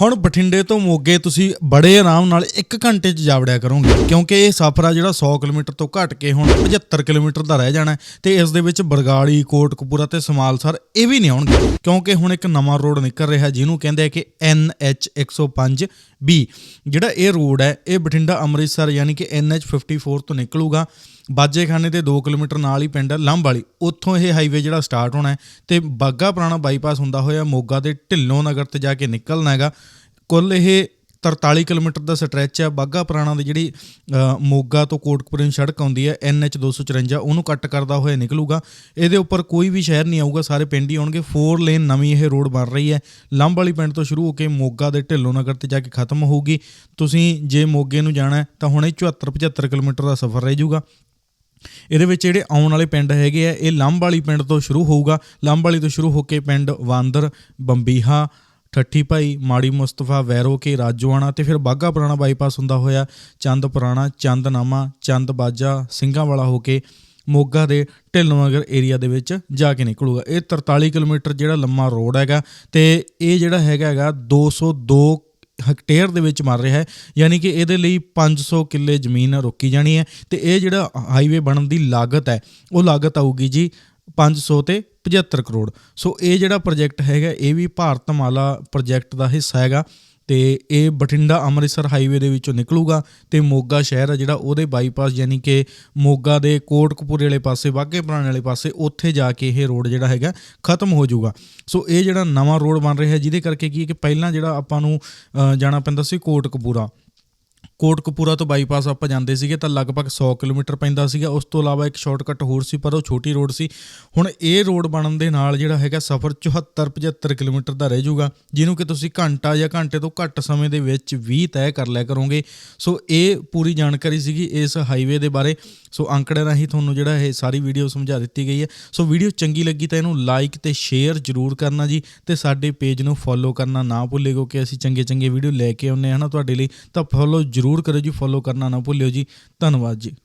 ਹੁਣ ਬਠਿੰਡੇ ਤੋਂ ਮੋਗੇ ਤੁਸੀਂ ਬੜੇ ਆਰਾਮ ਨਾਲ 1 ਘੰਟੇ 'ਚ ਜਾਵੜਿਆ ਕਰੋਗੇ, ਕਿਉਂਕਿ ਇਹ ਸਫ਼ਰ ਆ ਜਿਹੜਾ 100 ਕਿਲੋਮੀਟਰ ਤੋਂ ਘੱਟ ਕੇ ਹੁਣ 75 ਕਿਲੋਮੀਟਰ ਦਾ ਰਹਿ ਜਾਣਾ ਹੈ ਤੇ ਇਸ ਦੇ ਵਿੱਚ ਬਰਗਾੜੀ, ਕੋਟਕਪੂਰਾ ਤੇ ਸਮਾਲਸਰ ਇਹ ਵੀ ਨਹੀਂ ਆਉਣਗੇ, ਕਿਉਂਕਿ ਹੁਣ ਇੱਕ ਨਵਾਂ ਰੋਡ ਨਿਕਲ ਰਿਹਾ ਜਿਹਨੂੰ ਕਹਿੰਦੇ ਆ ਕਿ NH 105 B ਜਿਹੜਾ ਇਹ ਰੋਡ ਹੈ, ਇਹ ਬਠਿੰਡਾ ਅੰਮ੍ਰਿਤਸਰ ਯਾਨੀ ਕਿ NH 54 ਤੋਂ ਨਿਕਲੂਗਾ, ਬਾਜੇਖਾਨੇ ਦੇ 2 ਕਿਲੋਮੀਟਰ ਨਾਲ ਹੀ ਪਿੰਡ ਹੈ ਲੰਬ ਵਾਲੀ ਉੱਥੋਂ ਇਹ ਹਾਈਵੇ ਜਿਹੜਾ ਸਟਾਰਟ ਹੋਣਾ ਹੈ ਤੇ ਬਾਗਾ ਪੁਰਾਣਾ ਬਾਈਪਾਸ ਹੁੰਦਾ ਹੋਇਆ ਮੋਗਾ ਦੇ ਢਿੱਲੋਂ ਨਗਰ ਤੇ ਜਾ ਕੇ ਨਿਕਲਣਾ ਹੈਗਾ ਕੁੱਲ ਇਹ 43 ਕਿਲੋਮੀਟਰ ਦਾ ਸਟ੍ਰੈਚ ਹੈ ਬਾਗਾ ਪੁਰਾਣਾ ਦੀ ਜਿਹੜੀ ਮੋਗਾ ਤੋਂ ਕੋਟਕਪੁਰੇ ਨੂੰ ਸੜਕ ਆਉਂਦੀ ਹੈ NH 254 ਉਹਨੂੰ ਕੱਟ ਕਰਦਾ ਹੋਇਆ ਨਿਕਲੂਗਾ। ਇਹਦੇ ਉੱਪਰ ਕੋਈ ਵੀ ਸ਼ਹਿਰ ਨਹੀਂ ਆਊਗਾ, ਸਾਰੇ ਪਿੰਡ ਹੀ ਆਉਣਗੇ। 4 ਲੇਨ ਨਵੀਂ ਇਹ ਰੋਡ ਬਣ ਰਹੀ ਹੈ। ਲੰਬ ਵਾਲੀ ਪਿੰਡ ਤੋਂ ਸ਼ੁਰੂ ਹੋ ਕੇ ਮੋਗਾ ਦੇ ਢਿੱਲੋਂ ਨਗਰ ਤੇ ਜਾ ਕੇ ਖਤਮ ਹੋਊਗੀ। ਤੁਸੀਂ ਜੇ ਮੋਗੇ ਨੂੰ ਜਾਣਾ ਹੈ, ਤਾਂ ਹੁਣੇ 74 75 ਕਿਲੋਮੀਟਰ ਦਾ ਸਫ਼ਰ ਰਹਿ ਜਾਊਗਾ। ਇਹਦੇ ਵਿੱਚ ਜਿਹੜੇ ਆਉਣ ਵਾਲੇ ਪਿੰਡ ਹੈਗੇ ਆ, ਇਹ ਲੰਬ ਵਾਲੀ ਪਿੰਡ ਤੋਂ ਸ਼ੁਰੂ ਹੋਊਗਾ। ਲੰਬ ਵਾਲੀ ਤੋਂ ਸ਼ੁਰੂ ਹੋ ਕੇ ਪਿੰਡ ਵਾਂਦਰ, ਬੰਬੀਹਾ ਠੱਠੀ ਭਾਈ, ਮਾੜੀ ਮੁਸਤਫਾ, ਵੈਰੋ ਕੇ, ਰਾਜੋਆਣਾ ਤੇ ਫਿਰ ਬਾਗਾ ਪੁਰਾਣਾ ਬਾਈਪਾਸ ਹੁੰਦਾ ਹੋਇਆ ਚੰਦ ਪੁਰਾਣਾ, ਚੰਦਨਾਮਾ, ਚੰਦ ਬਾਜਾ ਸਿੰਘਾਂ ਵਾਲਾ ਹੋ ਕੇ ਮੋਗਾ ਦੇ ਢਿੱਲੋਂ ਨਗਰ ਏਰੀਆ ਦੇ ਵਿੱਚ ਜਾ ਕੇ ਨਿਕਲੂਗਾ। ਇਹ 43 ਕਿਲੋਮੀਟਰ ਜਿਹੜਾ ਲੰਮਾ ਰੋਡ ਹੈਗਾ ਤੇ ਇਹ ਜਿਹੜਾ ਹੈਗਾ ਹੈਗਾ 202 ਹੈਕਟੇਅਰ ਦੇ ਵਿੱਚ ਮਰ ਰਿਹਾ ਹੈ, ਯਾਨੀ ਕਿ ਇਹਦੇ ਲਈ 500 ਕਿੱਲੇ ਜ਼ਮੀਨ ਰੋਕੀ ਜਾਣੀ ਹੈ ਤੇ ਇਹ ਜਿਹੜਾ ਹਾਈਵੇ ਬਣਨ ਦੀ ਲਾਗਤ ਹੈ, ਉਹ ਲਾਗਤ ਆਊਗੀ ਜੀ 500 ਤੇ 75 ਕਰੋੜ। ਸੋ ਇਹ ਜਿਹੜਾ ਪ੍ਰੋਜੈਕਟ ਹੈਗਾ, ਇਹ ਵੀ ਭਾਰਤਮਾਲਾ ਪ੍ਰੋਜੈਕਟ ਦਾ ਹਿੱਸਾ ਹੈਗਾ ਤੇ ਇਹ ਬਠਿੰਡਾ ਅੰਮ੍ਰਿਤਸਰ ਹਾਈਵੇ ਦੇ ਵਿੱਚੋਂ ਨਿਕਲੂਗਾ ਤੇ ਮੋਗਾ ਸ਼ਹਿਰ ਹੈ ਜਿਹੜਾ ਉਹਦੇ ਬਾਈਪਾਸ ਯਾਨੀ ਕਿ ਮੋਗਾ ਦੇ ਕੋਟਕਪੂਰੇ ਵਾਲੇ ਪਾਸੇ ਬਾਗੇ ਪੁਰਾਣੇ ਵਾਲੇ ਪਾਸੇ, ਉੱਥੇ ਜਾ ਕੇ ਇਹ ਰੋਡ ਜਿਹੜਾ ਹੈਗਾ ਖਤਮ ਹੋ ਜਾਊਗਾ। ਸੋ ਇਹ ਜਿਹੜਾ ਨਵਾਂ ਰੋਡ ਬਣ ਰਿਹਾ ਜਿਹਦੇ ਕਰਕੇ ਕੀ ਹੈ ਕਿ ਪਹਿਲਾਂ ਜਿਹੜਾ ਆਪਾਂ ਨੂੰ ਜਾਣਾ ਪੈਂਦਾ ਸੀ ਕੋਟਕਪੂਰਾ। ਕੋਟਕਪੂਰਾ ਤੋਂ ਬਾਈਪਾਸ ਆਪਾਂ ਜਾਂਦੇ ਸੀਗੇ ਤਾਂ ਲਗਭਗ 100 ਕਿਲੋਮੀਟਰ ਪੈਂਦਾ ਸੀਗਾ। ਉਸ ਤੋਂ ਇਲਾਵਾ ਇੱਕ ਸ਼ਾਰਟਕਟ ਹੋਰ ਸੀ, ਪਰ ਉਹ ਛੋਟੀ ਰੋਡ ਸੀ। ਹੁਣ ਇਹ ਰੋਡ ਬਣਨ ਦੇ ਨਾਲ ਜਿਹੜਾ ਹੈਗਾ ਸਫ਼ਰ 74 75 ਕਿਲੋਮੀਟਰ ਦਾ ਰਹਿ ਜਾਊਗਾ, ਜਿਹਨੂੰ ਕਿ ਤੁਸੀਂ ਘੰਟਾ ਜਾਂ ਘੰਟੇ ਤੋਂ ਘੱਟ ਸਮੇਂ ਦੇ ਵਿੱਚ ਵੀ ਤੈਅ ਕਰ ਲਿਆ ਕਰੋਗੇ। ਸੋ ਇਹ ਪੂਰੀ ਜਾਣਕਾਰੀ ਸੀਗੀ ਇਸ ਹਾਈਵੇ ਦੇ ਬਾਰੇ। ਸੋ ਅੰਕੜੇ ਰਾਹੀਂ ਤੁਹਾਨੂੰ ਜਿਹੜਾ ਇਹ ਸਾਰੀ ਵੀਡੀਓ ਸਮਝਾ ਦਿੱਤੀ ਗਈ ਹੈ। ਸੋ ਵੀਡੀਓ ਚੰਗੀ ਲੱਗੀ ਤਾਂ ਇਹਨੂੰ ਲਾਈਕ ਤੇ ਸ਼ੇਅਰ ਜਰੂਰ ਕਰਨਾ ਜੀ, ਤੇ ਸਾਡੇ ਪੇਜ ਨੂੰ ਫੋਲੋ ਕਰਨਾ ਨਾ ਭੁੱਲਿਓ ਕਿ ਅਸੀਂ ਚੰਗੇ ਚੰਗੇ ਵੀਡੀਓ ਲੈ ਕੇ ਆਉਂਦੇ ਹਾਂ ਨਾ ਤੁਹਾਡੇ ਲਈ, ਤਾਂ ਫੋਲੋ ਜਰੂਰ ਕਰੋ ਜੀ ਫੋਲੋ ਕਰਨਾ ਨਾ ਭੁੱਲਿਓ ਜੀ। ਧੰਨਵਾਦ ਜੀ।